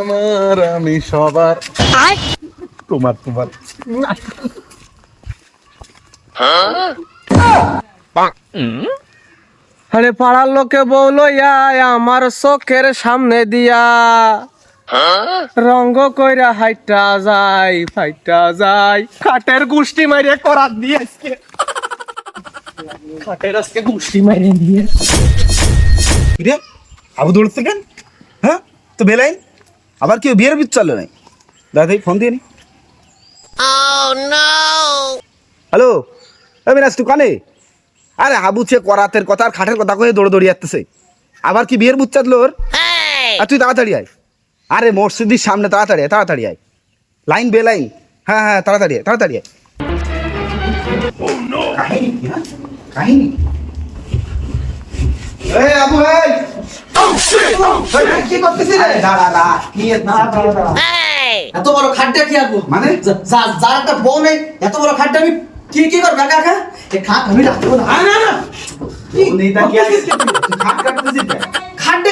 আমার আমি সবার। তোমার তোমার। আরে পাড়ার লোকে বলল ইয়াই আমার চোখের সামনে দিয়া। রঙ্গ কইরা হাইটা যাই ফাইটা যায় খাটের গুষ্টি মাইরে করাত দিয়ে আজকে। খাটের আজকে গুষ্টি মাইরে দিয়ে। রে আবু দৌড়তে কেন? হ্যাঁ? তো বেলাইন? আবার কেউ বিয়ের বিচ চলে নাই? দাদা ফোন দিয়ে নি। হ্যালো? এ মিরাজ তুই কানে? আরে হাবু ছে করাতের কথা আর খাটের কথা কয়ে দৌড়ে দৌড়িয়ে আসতেছে। আবার কি বিয়ের বুচ চাঁদলো ওর? আর তুই তাড়াতাড়ি আয়। আরে মসজিদের সামনে তাড়াতাড়ি আয় তাড়াতাড়ি আয়। লাইন বে লাইন। হ্যাঁ হ্যাঁ তাড়াতাড়ি আয় তাড়াতাড়ি আয়। কাহিনী কি, হ্যাঁ? কাহিনী। এই আবু এই, কি করতেছিস রে? দাঁড়া দাঁড়া কি? দাঁড়া দাঁড়া দাঁড়া এত বড় খাড্ডা কি আরবো মানে? যা- যা- যার একটা বউ নেই এত বড় খাড্ডা আমি কি কি করব একা একা? এ খাট আমি রাখব না। না না! নেতা কি?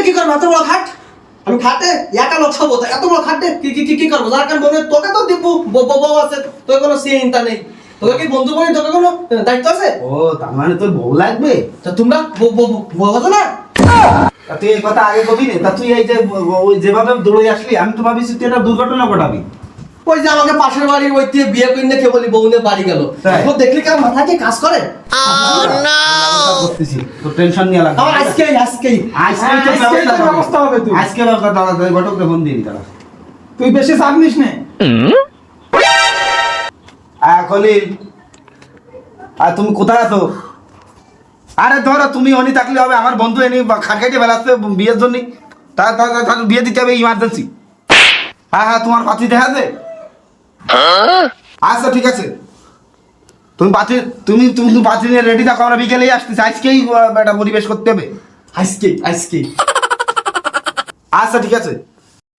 কি করব? এত বড় খাট? আমি খাটে একা লোক খাব এত বড় খাটে কি কি কি কি করব? যার কারণ বলে তোকে তো দিব বউ বউ আছে তোর কোনো চিন্তা নেই। তোকে কি বন্ধু বলি তোকে কোনো দায়িত্ব আছে? ও তার মানে তোর বউ লাগবে? তা তোমরা বউ- বউ বউ- বউ না? তুই এই কথা আগে কবি নে। তা তুই এই যে ওই যেভাবে দৌড়ে আসলি আমি তো ভাবিছি তুই একটা দুর্ঘটনা ঘটাবি। ওই যে আমাকে পাশের বাড়ির ওই দিয়ে বিয়ে করে কে বলি বউ নিয়ে বাড়ি গেল। তাই? এখন দেখলি কার মাথা কি কাজ করে? টেনশন নিয়ে আজকে ব্যবস্থা হবে। তুই। আজকে ব্যবস্থা দাদা ঘটককে ফোন তুই বেশি চাপ নিস নে। আয় আর তুমি কোথায় আছো? আরে ধরো তুমি অনি থাকলে হবে আমার বন্ধু এনে খাটখাইটে বেড়াচ্ছে বিয়ের জন্য। তা তা তা- তার বিয়ে দিতে হবে ইমার্জেন্সি হ্যাঁ হ্যাঁ তোমার পাত্রী দেখা আছে? আচ্ছা ঠিক আছে। তুমি পাত্রী তুমি তুমি তুমি নিয়ে রেডি থাকো আমরা বিকেলেই আসতেছি। আজকেই একটা পরিবেশ করতে হবে। আজকেই আজকেই আচ্ছা ঠিক আছে।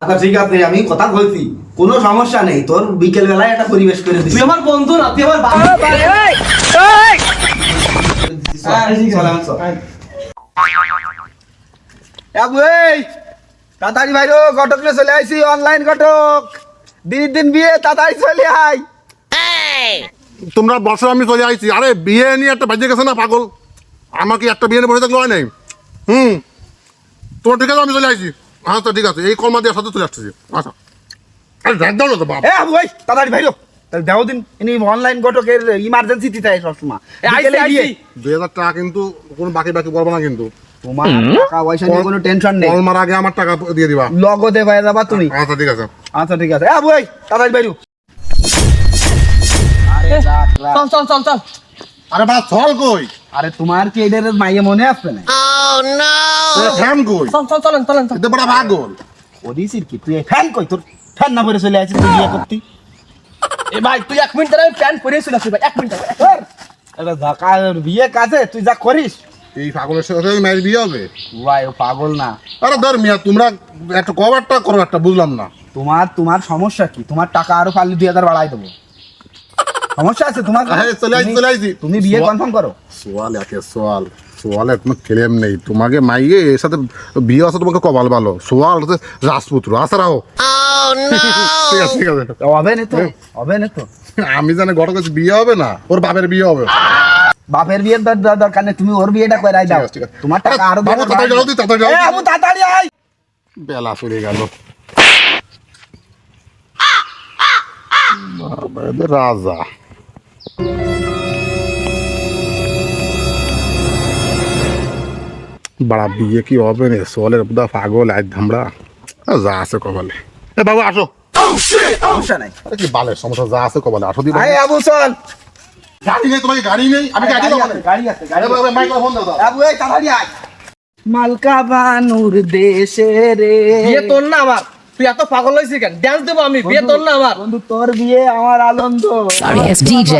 আচ্ছা ঠিক আছে আমি কথা বলছি। কোনো সমস্যা নেই তোর বিকেল বেলায় একটা পরিবেশ করে দিচ্ছি। তুই আমার বন্ধু না তুই আমার তাড়াতাড়ি ভাইরো ঘটক চলে আইছি অনলাইন ঘটক। দিন দিন বিয়ে তাড়াতাড়ি চলে আই তোমরা বছর আমি চলে আইছি। আরে বিয়ে নিয়ে একটা বাজে গেছে না পাগল? আমাকে একটা বিয়ে নিয়ে বসে থাকলে হয় নাই? হুম। তোমার ঠিক আছে আমি চলে আইছি। আচ্ছা ঠিক আছে এই কর্মা দিয়ে সাথে চলে আসতেছি। আচ্ছা। আরে দেখ দাও না তো বাপ। আবু ভাই তাড়াতাড়ি তাহলে দেও দিন ইনি অনলাইন ঘটকের ইমার্জেন্সি দিতে হয় সবসময়। দুই হাজার টাকা কিন্তু কোনো বাকি বাকি করব না কিন্তু। তোমার টাকা পয়সা নিয়ে কোনো টেনশন নেই। কলমার আগে আমার টাকা দিয়ে দিবা। লগদে পাই যাবা তুমি। আচ্ছা ঠিক আছে। আচ্ছা ঠিক আছে। এ ভাই তাড়াতাড়ি ভাইরো চল চল চল চল। আরে বা চল কই? আরে তোমার কি এদের মাইয়ে মনে আসবে না? ফ্যান কই? চল চল চলেন চলেন চল এতে বড় ওদিসির কি? তুই ফ্যান কই? তোর ফ্যান না পরে চলে আছিস তুই বিয়ে করতি। এ ভাই তুই এক মিনিট দাঁড়া প্যান্ট পরে চলে ভাই এক মিনিট এটা বিয়ে কাজে তুই যা করিস। এই পাগলের সাথে মেয়ের বিয়ে হবে? ভাই ও পাগল না। আরে ধর মিয়া তোমরা একটা কভারটা করো একটা বুঝলাম না। তোমার তোমার সমস্যা কি? তোমার টাকা আরও পারলে দুই হাজার বাড়াই দেবো। সমস্যা আছে? তোমার চলে তুমি- চলে আইছি। তুমি বিয়ে কনফার্ম করো। সোয়াল একে সোয়াল। সোয়ালে কোনো ক্লেম নেই। তোমাকে মাইয়ে এর সাথে বিয়ে আছে তোমাকে কপাল ভালো। সোয়াল হচ্ছে রাজপুত্র। আচ্ছা রাও ঠিক আছে ঠিক আছে। হবে না তো হবে না তো। আমি জানি ঘটক বিয়ে হবে না ওর বাপের বিয়ে হবে। বাপের বিয়ের দর- দর- দরকার নেই তুমি ওর বিয়েটা করে দাও। তোমার টাকা আরও তাড়াতাড়ি যাও তুই, তাড়াতাড়ি যাও। তাড়াতাড়ি আয়। বেলা চলে গেল। রাজা। বাড়া বিয়ে কি হবে রে? সোয়ালের বুদা পাগল আজ ধামড়া। যা আছে কপালে। এ বাবু আসো। সমস্যা নাই। আরে কি বালের সমস্যা? যা আছে কপালে আসো দিবা আবু চল। গাড়ি নেই তোমাকে গাড়ি নেই? আমি গাড়ি গাড়ি দেবো। গাড়ি আছে গাড়ি এ বাবা, মাইক্রোফোন দাও। আবু এই তাড়াতাড়ি আয়। মালকা বানুর দেশে রে। বিয়ে তোর না আমার। তুই এত পাগল হয়েছিস কেন? ড্যান্স দেবো আমি বিয়ে তোর না আমার। বন্ধু তোর বিয়ে আমার আনন্দ। DJ.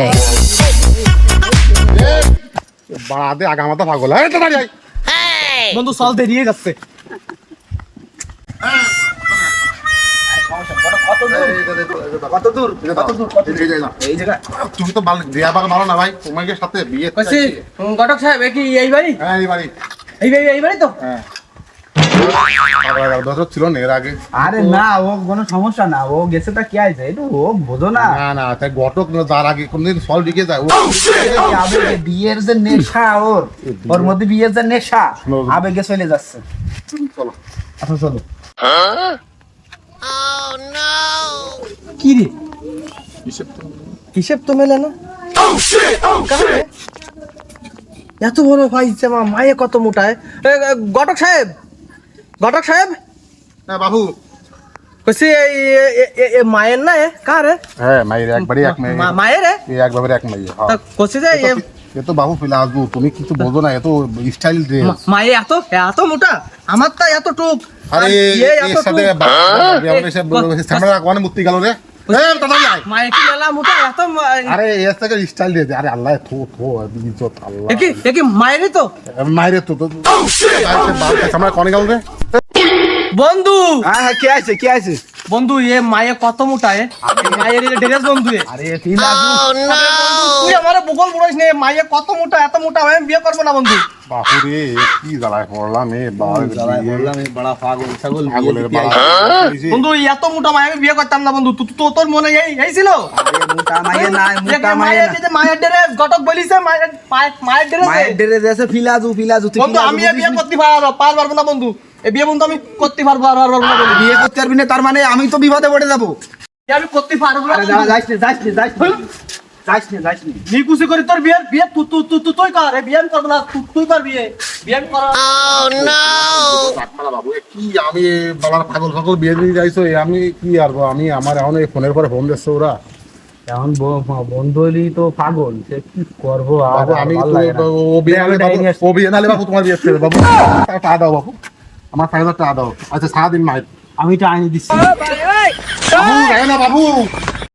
বাড়াতে আগামাতা পাগল। এই তো দাঁড়িয়ে আয়। বন্ধু চল দেরিয়ে যাচ্ছে। কত তুমি তো দেয়া বাবা ভালো না ভাই তোমাকে সাথে বিয়ে ঘটক সাহেব এই বাড়ি হ্যাঁ এই বাড়ি এই বাড়ি তো হ্যাঁ না আগে তাই ঘটক না আগে কোনদিন সল ঢুকে যায় ও বিয়ের যে নেশা ওর মধ্যে বিয়ের যে নেশা আবেগে চলে যাচ্ছে চলো আচ্ছা চলো কি রে? হিসেব তো? মেলে না? এত বড় ভাই মা মায়ে কত মোটায়। ঘটক সাহেব! ঘটক সাহেব! হ্যাঁ বাবু। কইছি এই মায়ের না এ? কার এ? হ্যাঁ মায়ের একবারই এক মায়ের। এ? একবারে এক মেয়ে হ্যাঁ। কইছি যে এ- এ বাবু ফেলে আসব তুমি কিছু বোঝো না এত স্টাইল ড্রেস মা- মায়ে এত এত মোটা আমার তা এত টুক। আরে ইয়ে এর সাথে টুক। আমাদের সব সামনে কোনে মুক্তি গেল রে। এত বন্ধু! হ্যাঁ হ্যাঁ কে আছে কে আছে? বন্ধু এ মায়ে কত মোটা এ মায়ের ড্রেস বন্ধু আরে ঠিক তুই আমার বগল বড়িস নে মায়ে কত মোটা এত মোটা আমি বিয়ে করব না বন্ধু। বাপু রে কি জ্বালায় পড়লাম এ বড় পাগল ছাগল বন্ধু এত মোটা মায়ে আমি বিয়ে করতাম না বন্ধু তু- তু- তোর মনে এই এই ছিল? মোটা মোটা দেখে মায়ের যে মায়ের ড্রেস ঘটক বলিছে মায়ের মায়ের- মায়ের ড্রেস। মায়ের ড্রেস আছে ফিলাজু ফিলাজু তুই বন্ধু আমি বিয়ে করতে পারব পারব না বন্ধু। এই বিয়ে বন্ধু আমি করতে পারব আর পারব না বিয়ে করতে পারবি না তার মানে আমি তো বিপদে পড়ে যাব। আমি করতে পারব না নে নে নে। নে যাস করি তোর বিয়ে বিয়ে তুই তুই তুই তুই কর। বিয়ে আমি করব না তুই তুই কর বিয়ে। বিয়ে আমি কর বাবু কি আমি বাবার পাগল পাগল বিয়ে দিয়ে যাইছো? আমি কি আর আমি আমার এখন এই ফোনের পরে ফোন দিচ্ছে ওরা। এখন বন্ধু হলি তো পাগল সে কি করব? আমি তো ও বিয়ে ও বিয়ে নালে বাবু তোমার বিয়ে বাবু টাকা দাও বাবু। আমার পাঁচ হাজার টাকা দাও আচ্ছা সারাদিন মাইক আমি তো আইনে দিচ্ছি। বাবু না বাবু।